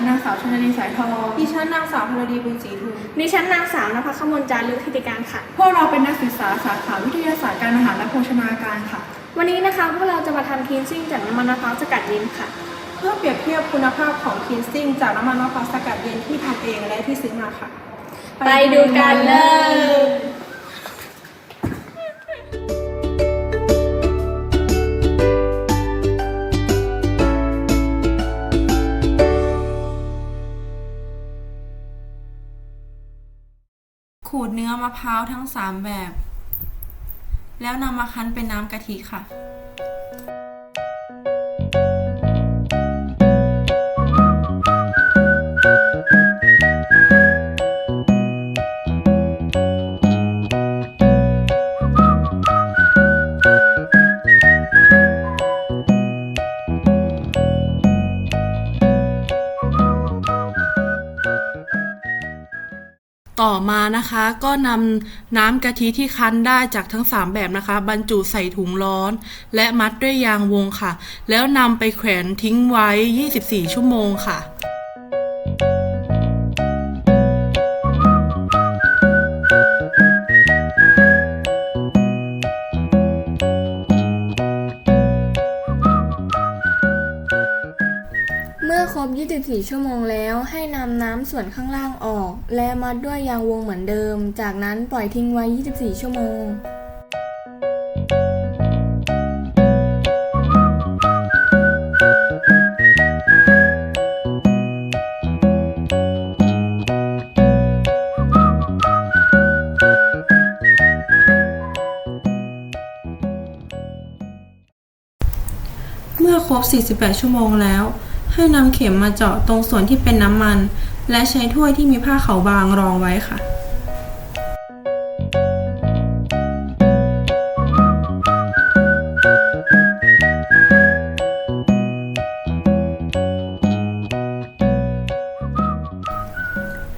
นนีสายทองดิฉันนางสาวพลดีบุญศรีทุนดิฉันนางสาวนภคมลจารึกธิติการค่ะ พวกเราเป็นนักศึกษาสาขาวิทยาศาสตร์การอาหารและโภชนาการค่ะ วันนี้นะคะพวกเราจะมาทำคลีนซิ่งจากน้ำมันมะพร้าวสกัดเย็นค่ะ เพื่อเปรียบเทียบคุณภาพของคินซิ่งจากน้ำมันมะพร้าวสกัดเย็นที่ทำเองและที่ซื้อมาค่ะ ไปดูกันเลย ขูดเนื้อมะพร้าวทั้ง 3 แบบ แล้วนำมาคั้นเป็นน้ำกะทิค่ะ ต่อมานะคะก็นำน้ำกะทิที่คั้นได้จากทั้ง 3 แบบนะคะ บรรจุใส่ถุงร้อน และมัดด้วยยางวงค่ะ แล้วนำไปแขวนทิ้งไว้ 24 ชั่วโมงค่ะ มื่อครบ 24 ชั่วโมงแล้วให้นำน้ำส่วนข้างล่างออก และมัดด้วยยางวงเหมือนเดิม จากนั้นปล่อยทิ้งไว้ 24 ชั่วโมงเมื่อครบ 48 ชั่วโมงแล้ว ให้นำเข็มมาเจาะตรงส่วนที่เป็นน้ำมัน และใช้ถ้วยที่มีผ้าขาวบางรองไว้ค่ะ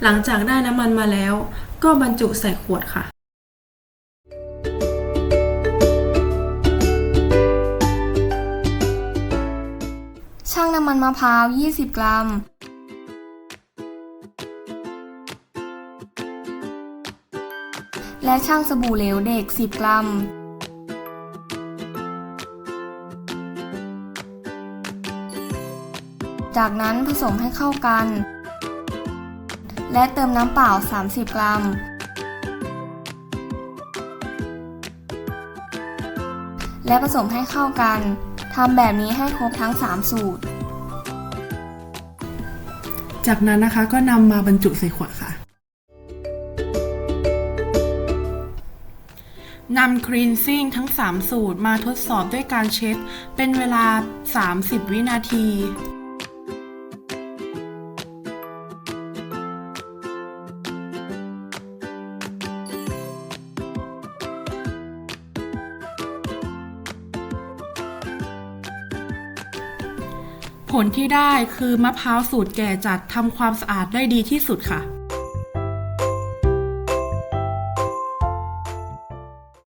หลังจากได้น้ำมันมาแล้ว ก็บรรจุใส่ขวดค่ะ ช่างน้ำมันมะพร้าว 20 กรัม และช่างสบู่เหลวเด็ก 10 กรัม จากนั้นผสมให้เข้ากัน และเติมน้ำเปล่า 30 กรัม และผสมให้เข้ากันทำแบบนี้ให้ครบทั้ง 3 สูตร จากนั้นนะคะก็นำมาบรรจุใส่ขวดค่ะนำครีนซิ่งทั้ง 3 สูตรมาทดสอบด้วยการเช็ดเป็นเวลา 30 วินาที ผลที่ได้คือมะพร้าวสูตรแก่จัดทำความสะอาดได้ดีที่สุดค่ะ